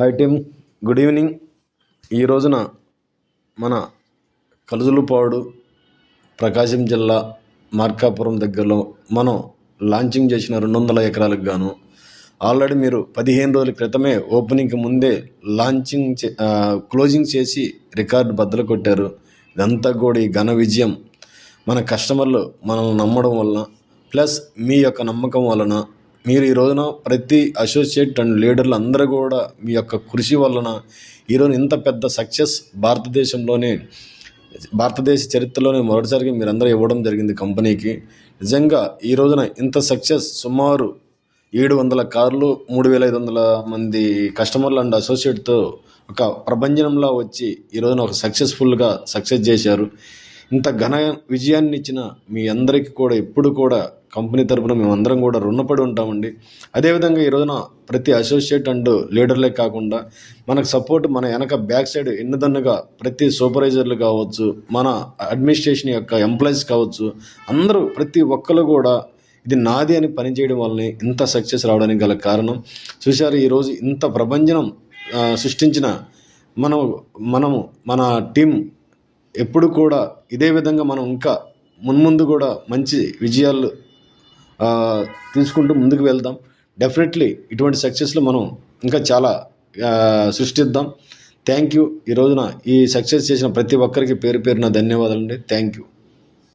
Hi team good evening ఈ రోజున మన కలుజులపాడు ప్రకాశం జిల్లా మార్కాపురం దగ్గరలో మనం లాంచింగ్ చేసిన రెండు వందల ఎకరాలకు గాను ఆల్రెడీ మీరు పదిహేను రోజుల క్రితమే ఓపెనింగ్కి ముందే లాంచింగ్ చే క్లోజింగ్ చేసి రికార్డు బద్దలు కొట్టారు. ఇదంతా కూడా ఈ ఘన విజయం. మన కస్టమర్లు మనల్ని నమ్మడం వలన ప్లస్ మీ యొక్క నమ్మకం వలన మీరు ఈ రోజున ప్రతి అసోసియేట్ అండ్ లీడర్లు అందరూ కూడా మీ యొక్క కృషి వలన ఈరోజు ఇంత పెద్ద సక్సెస్ భారతదేశంలోనే భారతదేశ చరిత్రలోనే మొదటిసారిగా మీరందరూ ఇవ్వడం జరిగింది కంపెనీకి. నిజంగా ఈ రోజున ఇంత సక్సెస్ సుమారు ఏడు వందల కార్లు మూడు వేల ఐదు వందల మంది కస్టమర్లు అండ్ అసోసియేట్తో ఒక ప్రపంచంలో వచ్చి ఈ రోజున ఒక సక్సెస్ఫుల్గా సక్సెస్ చేశారు. ఇంత ఘన విజయాన్ని ఇచ్చిన మీ అందరికీ కూడా ఎప్పుడు కూడా కంపెనీ తరపున మేమందరం కూడా రుణపడి ఉంటామండి. అదేవిధంగా ఈ రోజున ప్రతి అసోసియేట్ అండ్ లీడర్లే కాకుండా మనకు సపోర్ట్ మన వెనక బ్యాక్ సైడ్ ఎన్నిదన్నుగా ప్రతి సూపర్వైజర్లు కావచ్చు మన అడ్మినిస్ట్రేషన్ యొక్క ఎంప్లాయీస్ కావచ్చు అందరూ ప్రతి ఒక్కరు కూడా ఇది నాది అని పనిచేయడం వల్లనే ఇంత సక్సెస్ రావడానికి గల కారణం. చూశారు ఈరోజు ఇంత ప్రపంచం సృష్టించిన మనం మనము మన టీం ఎప్పుడు కూడా ఇదే విధంగా మనం ఇంకా మున్ముందు కూడా మంచి విజయాలు తీసుకుంటూ ముందుకు వెళ్దాం. డెఫినెట్లీ ఇటువంటి సక్సెస్లు మనం ఇంకా చాలా సృష్టిద్దాం. థ్యాంక్ యూ ఈ రోజున ఈ సక్సెస్ చేసిన ప్రతి ఒక్కరికి పేరు పేరున ధన్యవాదాలు అండి థ్యాంక్ యూ